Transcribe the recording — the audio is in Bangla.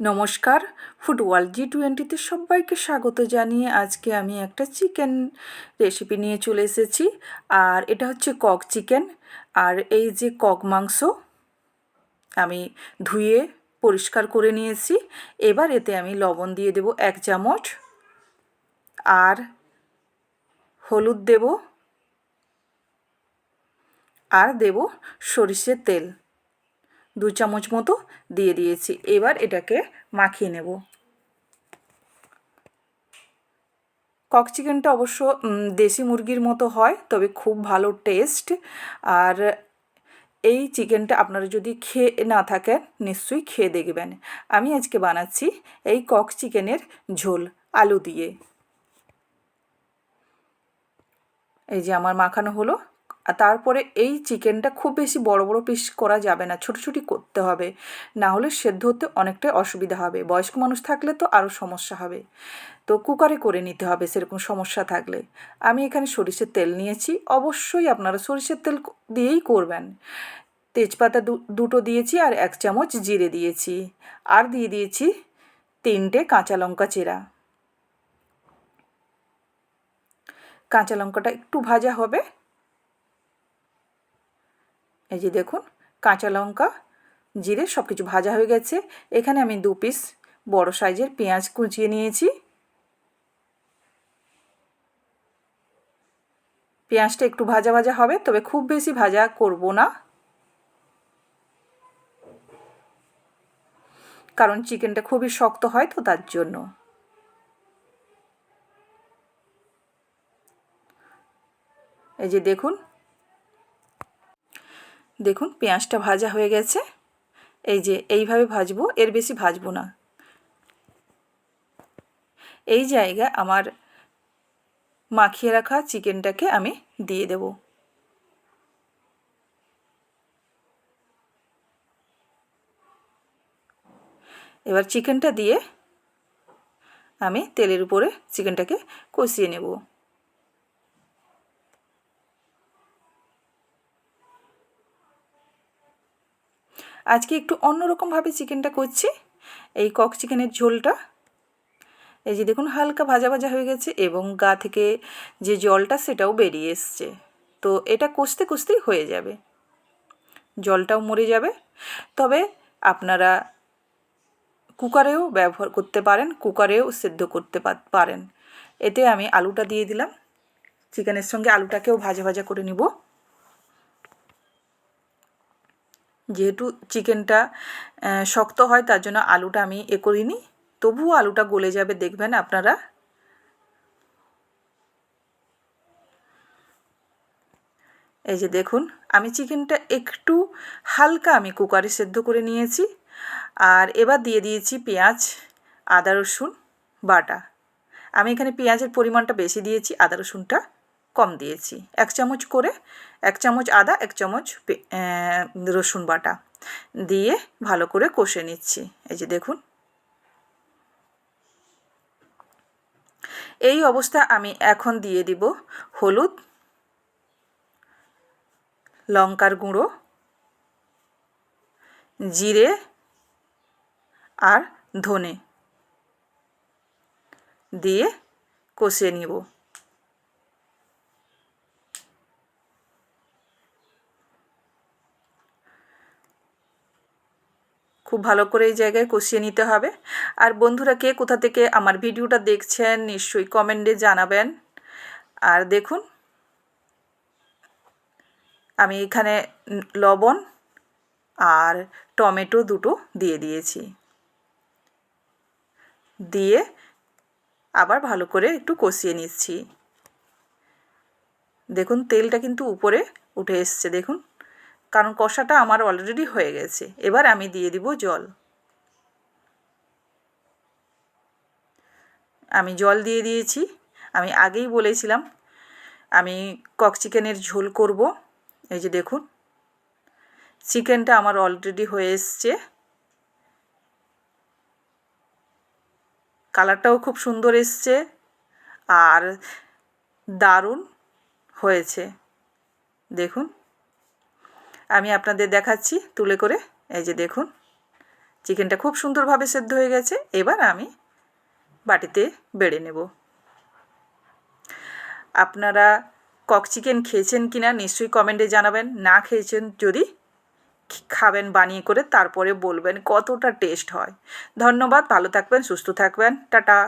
নমস্কার। ফুটবল জি টোয়েন্টিতে সবাইকে স্বাগত জানিয়ে আজকে আমি একটা চিকেন রেসিপি নিয়ে চলে এসেছি। আর এটা হচ্ছে কক চিকেন। আর এই যে কক মাংস আমি ধুয়ে পরিষ্কার করে নিয়েছি। এবার এতে আমি লবণ দিয়ে দেব এক চামচ। আর হলুদ দেব। আর দেব সরিষের তেল। দু চামচ মতো দিয়ে দিয়েছি। এবার এটাকে মাখিয়ে নেব। কক চিকেনটা অবশ্য দেশি মুরগির মতো হয়, তবে খুব ভালো টেস্ট। আর এই চিকেনটা আপনারা যদি খেয়ে না থাকেন, নিশ্চয়ই খেয়ে দেখবেন। আমি আজকে বানাচ্ছি এই কক চিকেনের ঝোল, আলু দিয়ে। এই যে আমার মাখানো হলো আর তারপরে এই চিকেনটা খুব বেশি বড় বড় পিস করা যাবে না। ছোটো ছোটি করতে হবে। না হলে সেদ্ধ হতে অনেকটাই অসুবিধা হবে। বয়স্ক মানুষ থাকলে তো আরও সমস্যা হবে। তো কুকারে করে নিতে হবে সেরকম সমস্যা থাকলে। আমি এখানে সরিষের তেল নিয়েছি। অবশ্যই আপনারা সরিষের তেল দিয়েই করবেন। তেজপাতা দুটো দিয়েছি আর এক চামচ জিরে দিয়েছি। আর দিয়ে দিয়েছি তিনটে কাঁচা লঙ্কা চেরা। কাঁচা লঙ্কাটা একটু ভাজা হবে। এই যে দেখুন, কাঁচা লঙ্কা, জিরে সব কিছু ভাজা হয়ে গেছে। এখানে আমি দু পিস বড় সাইজের পেঁয়াজ কুচিয়ে নিয়েছি। পেঁয়াজটা একটু ভাজা ভাজা হবে, তবে খুব বেশি ভাজা করব না। কারণ চিকেনটা খুবই শক্ত হয় তো তার জন্য। এই যে দেখুন দেখুন, পেঁয়াজটা ভাজা হয়ে গেছে। এই যে, এইভাবে ভাজবো, এর বেশি ভাজবো না। এই জায়গায় আমার মাখিয়ে রাখা চিকেনটাকে আমি দিয়ে দেব। এবার চিকেনটা দিয়ে আমি তেলের উপরে চিকেনটাকে কষিয়ে নেব। আজকে একটু অন্যরকমভাবে চিকেনটা করছি। এই কক চিকেনের ঝোলটা। এই যে দেখুন, হালকা ভাজা ভাজা হয়ে গেছে এবং গা থেকে যে জলটা সেটাও বেরিয়ে এসছে। তো এটা কষতে কষতেই হয়ে যাবে। জলটাও মরে যাবে। তবে আপনারা কুকারেও ব্যবহার করতে পারেন, কুকারেও সেদ্ধ করতে পারেন। এতে আমি আলুটা দিয়ে দিলাম। চিকেনের সঙ্গে আলুটাকেও ভাজা ভাজা করে নিব। যেহেতু চিকেনটা শক্ত হয় তার জন্য আলুটা আমি এ করিনি। তবুও আলুটা গলে যাবে দেখবেন আপনারা। এই যে দেখুন, আমি চিকেনটা একটু হালকা আমি কুকারে সেদ্ধ করে নিয়েছি। আর এবার দিয়ে দিয়েছি পেঁয়াজ, আদা রসুন বাটা। আমি এখানে পেঁয়াজের পরিমাণটা বেশি দিয়েছি, আদা রসুনটা। কম দিয়েছি। এক চামচ করে, এক চামচ আদা, এক চামচ রসুন বাটা দিয়ে ভালো করে কষে নিচ্ছি। এই যে দেখুন। এই অবস্থা আমি এখন দিয়ে দিব হলুদ, লঙ্কার গুঁড়ো, জিরে আর ধনে দিয়ে কষিয়ে নিব। খুব ভালো করে এই জায়গায় কষিয়ে নিতে হবে। আর বন্ধুরা, কে কোথা থেকে আমার ভিডিওটা দেখছেন, নিশ্চয়ই কমেন্টে জানাবেন। আর দেখুন, আমি এখানে লবণ আর টমেটো দুটো দিয়ে দিয়েছি। দিয়ে আবার ভালো করে একটু কষিয়ে নিচ্ছি। দেখুন, তেলটা কিন্তু উপরে উঠে এসছে, দেখুন। কারণ কষাটা আমার অলরেডি হয়ে গেছে। এবার আমি দিয়ে দিব জল। আমি জল দিয়ে দিয়েছি। আমি আগেই বলেছিলাম, আমি কক চিকেনের ঝোল করব। এই যে দেখুন, চিকেনটা আমার অলরেডি হয়ে এসছে। কালারটাও খুব সুন্দর এসছে আর দারুণ হয়েছে। দেখুন আমি আপনাদের দেখাচ্ছি তুলে করে। এই যে দেখুন, চিকেনটা খুব সুন্দরভাবে সেদ্ধ হয়ে গেছে। এবার আমি বাটিতে বেড়ে নেব। আপনারা কক চিকেন খেয়েছেন কি না নিশ্চয়ই কমেন্টে জানাবেন, না খেয়েছেন যদি খাবেন বানিয়ে করে তারপরে বলবেন কতটা টেস্ট হয়। ধন্যবাদ, ভালো থাকবেন, সুস্থ থাকবেন, টাটা।